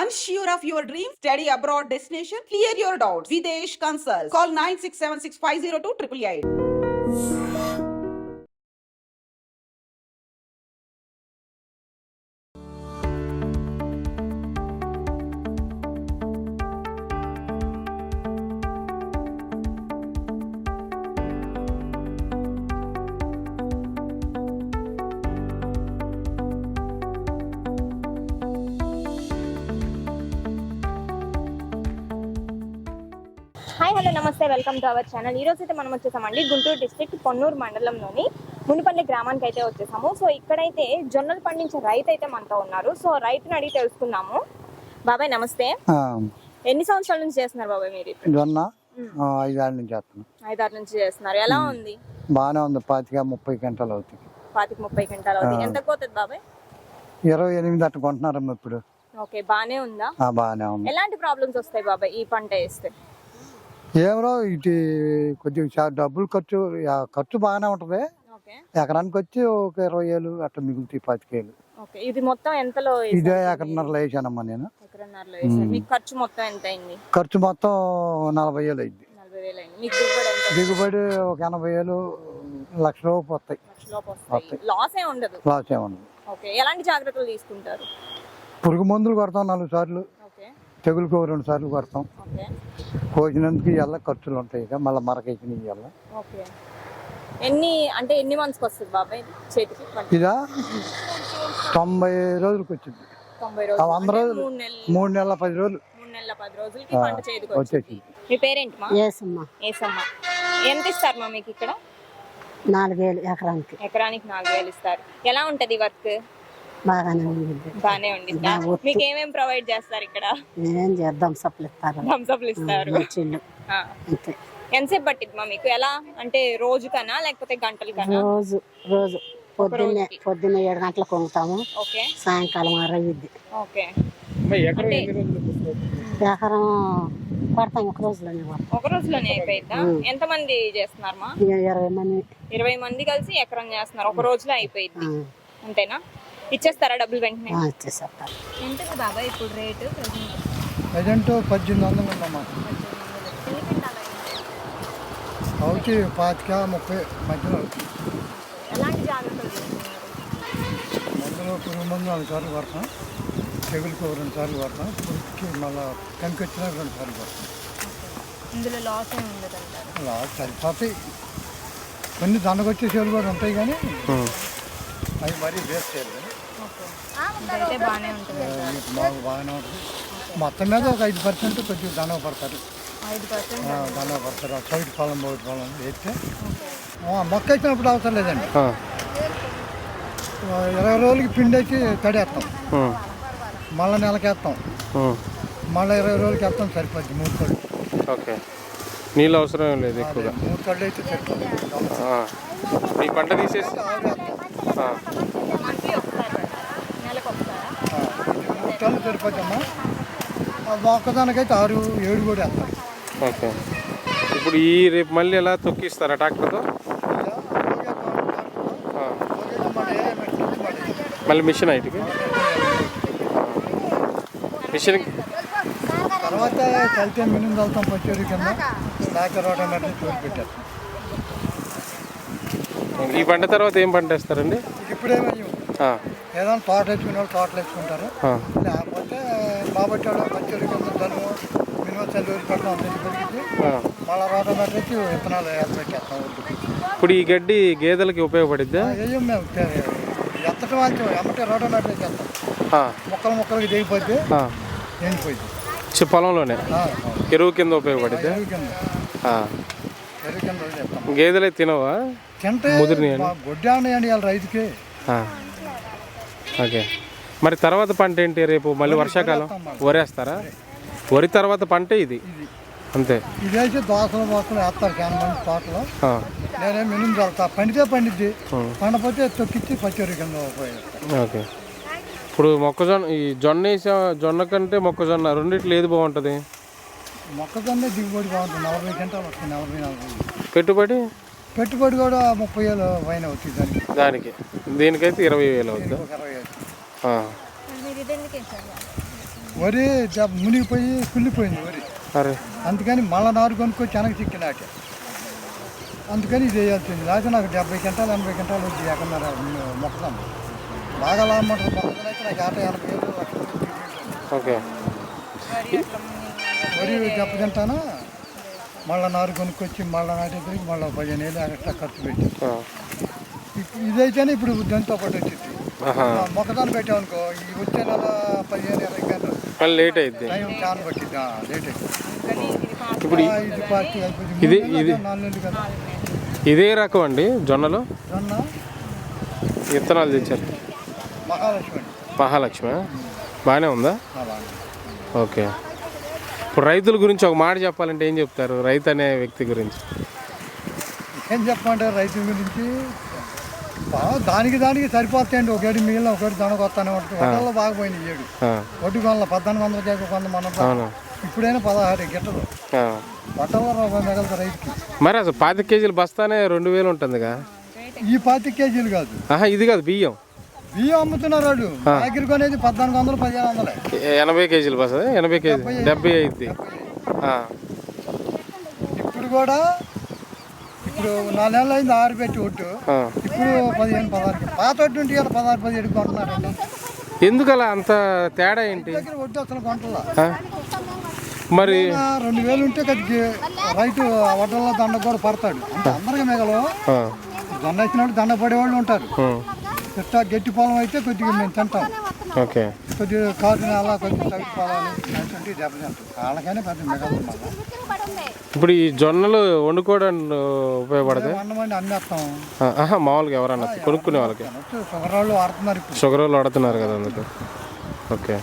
Unsure of your dream? Study abroad destination? Clear your doubts. Videsh Consult. Call 9676502888. Hello నమస్తే welcome to our channel. ఈ రోజు అయితే మనం వచ్చేసామండి గుంటూరు డిస్ట్రిక్ట్ పొన్నూరు మండలంలోని మునిపల్లి గ్రామానికి అయితే వచ్చేసాము. సో ఇక్కడైతే జొన్నలు పండించే రైతు అయితే మనతో ఉన్నారు. సో రైతుని అడిగి తెలుసుకుందాము. బాబాయ్ నమస్తే. ఎన్ని సంవత్సరాల నుంచి చేస్తున్నారు బాబాయ్ మీరు జొన్న ఐదేళ్ళ నుంచి చేస్తున్నాం. ఐదారు నుంచి చేస్తున్నారు. ఎలా ఉంది? బాగానే ఉంది. పాతిక ముప్పై గంటలు అవుతాయి పాతిక ముప్పై గంటలు అవుతుంది. ఎంత పోతుంది బాబాయ్? ఇరవై ఎనిమిది అట్ట కొంటున్నారమ్మ ఇప్పుడు. ఓకే బానే ఉందా? ఆ, బాగానే ఉంది. ఎలాంటి ప్రాబ్లమ్స్ వస్తాయి బాబాయ్ ఈ పంట వేస్తే? ఏమో ఇటు కొద్దిగా చా- డబ్బులు ఖర్చు ఖర్చు బాగానే ఉంటుంది. ఎకరానికి వచ్చి ఒక ఇరవై ఏళ్ళు అట్లా మిగులుతాయి పాతికేళ్ళు ఇది మొత్తం ఎంతలో ఇదే వేశారు? ఎకరన్నరలో వేసానమ్మా నేను. ఖర్చు మొత్తం ఎంత అయింది ఖర్చు మొత్తం నలభై ఏళ్ళు అయింది. దిగుబడి ఒక ఎనభై ఏళ్ళు లక్ష రూపాయలు వస్తాయి. లాస్ ఏ ఉండదు. లాస్ ఏమన్నా ఓకే. ఎలాంటి జాగ్రత్తలు తీసుకుంటారు? పురుగు మందులు కొడతాం నాలుగు సార్లు. తెగులుకు రెండు సార్లు కొడతాం. ఓకే. కోసినందుకు ఇవాళ ఖర్చులు ఉంటాయి ఇక మళ్ళీ మరకేసిన ఇవాళ ఓకే. ఎన్ని అంటే ఎన్ని మంత్స్కి వస్తుంది బాబాయ్ చేతికి? ఇదా? తొంభై రోజులకు వచ్చింది. వంద రోజులు. మూడు నెలలు మూడు నెలల పది రోజులు. మూడు నెలల పది రోజులకి ఆ, పంట చేతికి వచ్చింది. వచ్చేసింది. మీ ఏసమ్మా. ఏసమ్మ. ఎంత ఇస్తారు మా మీకు ఇక్కడ? నాలుగేళ్ళు ఎకరానికి. ఎకరానికి నాలుగు వేలు ఇస్తారు. ఎలా ఉంటది వర్క్? బాగానే ఉంది బానే ఉండిద్దా? బాగా ఒత్తు. మీకు ఏమేం ప్రొవైడ్ చేస్తారు ఇక్కడ? నేనేం చేద్దాం సప్లు ఇస్తారు. థమ్స్అప్లు ఇస్తారు. మంచిళ్ళు ఆ. అంతే. ఎంతసేపు పట్టిద్ది మా మీకు? ఎలా? అంటే రోజుకనా లేకపోతే గంటలకనా? రోజు రోజు. పొద్దున్నే. పొద్దున్నే ఏడు గంటలకు వంగుతాము. ఓకే. సాయంకాలం అరవిద్ది ఓకే. ఎకరం పడతాం ఒక రోజులోనే పడతాం ఒక రోజులోనే అయిపోయిద్దా. ఎంత మంది చేస్తున్నారు మా? ఇక ఇరవై మంది. ఇరవై మంది కలిసి ఎకరం చేస్తున్నారు. ఒక రోజులో అయిపోయింది ఆ, అంతేనా? ఇచ్చేస్తారా డబ్బులు వెంటనే? ఎంత బాబా ఇప్పుడు రేటు? ప్రజెంట్ పద్దెనిమిది వందలు ఉందమ్మా. అవుచి పాతిక ముప్పై మధ్యలో. మందులు పురుగు మందు నాలుగు సార్లు కొడతాం. తెగులుకు ఒక రెండు సార్లు కొడతాం. పురుగుకి మళ్ళీ కంకి వచ్చినా రెండు సార్లు కొడతాం. ఇందులో లాస్ ఏమి ఉండదు అలా సరిపోతాయి. కొన్ని దండకొచ్చే సేవలు కూడా ఉంటాయి కానీ అవి మరీ వేస్ట్ చేయాలి అయితే బాగానే ఉంటుంది. బాగానే ఉంటుంది మొత్తం మీద ఒక ఐదు పర్సెంట్ కొంచెం దండవ పడతారు. దండవ పడతారు. సైడ్ పొలం బోటి పొలం వేస్తే. మొక్క వేసినప్పుడు అవసరం లేదండి. ఇరవై రోజులకి పిండి వేసి తడేస్తాం. మళ్ళీ నెలకేస్తాం మళ్ళీ ఇరవై రోజులకి వేస్తాం సరిపోద్ది. మూడు కళ్ళు ఓకే. నీళ్ళు అవసరం లేదు ఎక్కువగా? మూడు కళ్ళు అయితే సరిపోద్ది. ఆ. ఈ పంట తీసేసి? కళ్ళు సరిపోద్దమ్మా ఆ, మొక్కదానికైతే ఆరు ఏడు కూడా వేస్తాం ఓకే. ఇప్పుడు ఈ రేపు మళ్ళీ ఎలా తొక్కిస్తారా ట్రాక్టర్తో. మళ్ళీ మిషన్ ఐటికి మిషన్ తర్వాత కలితే మినిమం వెళ్తాం పచ్చేరు కింద. లేక రోటమేటర్ చూసి పెట్టేస్తాం ఈ పంట తర్వాత ఏం పంట వేస్తారండి? ఇప్పుడేమో ఆ. ఏదైనా తోట వేసుకునే వాళ్ళు తోటలు వేసుకుంటారు. లేకపోతే బాబట్టి వాళ్ళు కింద జలుము మినిమం చల్లి రోజులు పెడతాం అంత పెరిగింది. మళ్ళీ విత్తనాలు పెట్టేస్తాం ఒడ్డుకి. ఇప్పుడు ఈ గడ్డి గేదెలకి ఉపయోగపడిద్దా? వేయం మేము ఎత్తటం అంతే. ఎమ్మటే వేసేస్తాం ఆ. మొక్కలు మొక్కలకి దిగిపోద్ది. ఎండిపోయింది పొలంలోనే? ఎరువు కింద వదిలేస్తాం గేదెలే తినవా? తింటే ముదిరినాయా? గొడ్డి అండి వాళ్ళ రైతుకి. ఓకే. మరి తర్వాత పంట ఏంటి రేపు? మళ్ళీ వర్షాకాలం? వరేస్తారా? వరి తర్వాత పంటే ఇది. అంతే. ఇదేసి దోసలు మొక్కలు వేస్తారు మంది తోటలో. నేనే మినిమం చల్లుతా. పండితే పండిద్ది. పండపోతే తొక్కిచ్చి పచ్చరి కింద ఓకే. ఇప్పుడు మొక్కజొన్న ఈ జొన్న వేసా జొన్న కంటే మొక్కజొన్న రెండిట్లో ఏది బాగుంటుంది? మొక్కజొన్న దిగుబడి బాగుంటుంది. నలభై గంటలు వస్తుంది. నలభై నలభై. పెట్టుబడి? పెట్టుబడి కూడా ముప్పై వేలు పైన అవుతుంది దానికి. దానికి. దీనికైతే ఇరవై వేలు ఇరవై ఆ. వేసారు వరి జ- మునిగిపోయి కుళ్ళిపోయింది వరి. అరే. అందుకని మళ్ళా నారు కొనుక్కొచ్చి వెనక్కి చిక్కినాక. అందుకని ఇది వేయాల్సింది. లేకపోతే నాకు డెబ్బై గంటలు ఎనభై గంటలు వచ్చి ఎక్కడన్నర మొక్కదాం బాగా లాభమంటారు మొక్కలు అయితే నాకు ఆట ఎనభై వేలు లక్షలు వచ్చి ఓకే. వరి దెబ్బతింటానా మళ్ళీ నారు కొనుక్కొచ్చి మళ్ళీ నాటేసరికి మళ్ళీ పదిహేను వేలు ఎక్స్ట్రా ఖర్చు పెట్టి ఇదైతేనే ఇప్పుడు దాంతో పాటు వచ్చింది. మొక్కదాన్ని పెట్టామనుకో ఈ వచ్చే నెల పదిహేను ఇరవై గంటలు మళ్ళీ లేట్ టైం చాలా పట్టింది లేట్ అయింది ఇప్పుడు ఇది పార్టీ అయిపోయింది. ఇది- ఇది- కదా, నాలుగు నెలలు కదా. ఇదే రకం అండి జొన్నలు? జొన్న. విత్తనాలు తెచ్చారు. మహాలక్ష్మి మహాలక్ష్మి. బాగానే ఉందా. ఓకే. ఇప్పుడు రైతుల గురించి ఒక మాట చెప్పాలంటే ఏం చెప్తారు? రైతు అనే వ్యక్తి గురించి. ఏం చెప్పమంటారు రైతుల గురించి? బాగా దానికి దానికి సరిపోతాయండి. ఒకటి మిగిలిన ఒకటి దొనకు వస్తానే ఉంటుంది ఈ ఏడు. వడ్డీ కొనల పద్నాలుగు వందల కేక కొంత మనం ఇప్పుడైనా పదహారు గిట్టదు ఆ. వడ్డల్లో రూపాయి మిగలదు రైతుకి. మరి అసలు పాతి కేజీలు బస్తానే రెండు వేలు ఉంటుందిగా? ఈ పాతి కేజీలు కాదు. ఇది కాదు బియ్యం. బియ్యం అమ్ముతున్నారు వాళ్ళు. దగ్గర కొనేది పద్నాలుగు వందలు పదిహేను వందలే. ఎనభై కేజీలు బస్తా ఎనభై కేజీ. డెబ్బై ఆ, ఇప్పుడు కూడా ఇప్పుడు నాలుగు నెలలు అయింది ఆరు పెట్టి ఒట్టు. ఇప్పుడు పదిహేను పదహారు పాత ఒట్టు ఉంటే కదా పదహారు పదిహేడు కొంటున్నారండి ఎందుకు అలా అంత తేడా ఏంటి? ఒట్టు అసలు కొంటలా? మరి రెండు వేలు ఉంటే రైతు వడ్డల్లో దండ కూడా పడతాడు. అంటే అందరికీ మిగలు ఆ, దండ ఇచ్చినట్టు దండ పడేవాళ్ళు ఉంటారు. ఇట్లా గట్టి పొలం అయితే కొద్దిగా మేము తింటాం. ఓకే. కొద్దిగా కాటు నేల కొద్దిగా తగ్గి పొలాలు అటువంటి దెబ్బతింటాం వాళ్ళకైనా పెద్ద మిగలదు మళ్ళీ ఇప్పుడు ఈ జొన్నలు వండుకోవడానికి ఉపయోగపడతాయి? అమ్మేస్తాం ఆహా మామూలుగా ఎవరన్నా కొనుక్కునే వాళ్ళకి? షుగర్ వాళ్ళు వాడుతున్నారు ఇప్పుడు. షుగర్ వాళ్ళు వాడుతున్నారు కదా అందుకు. ఓకే.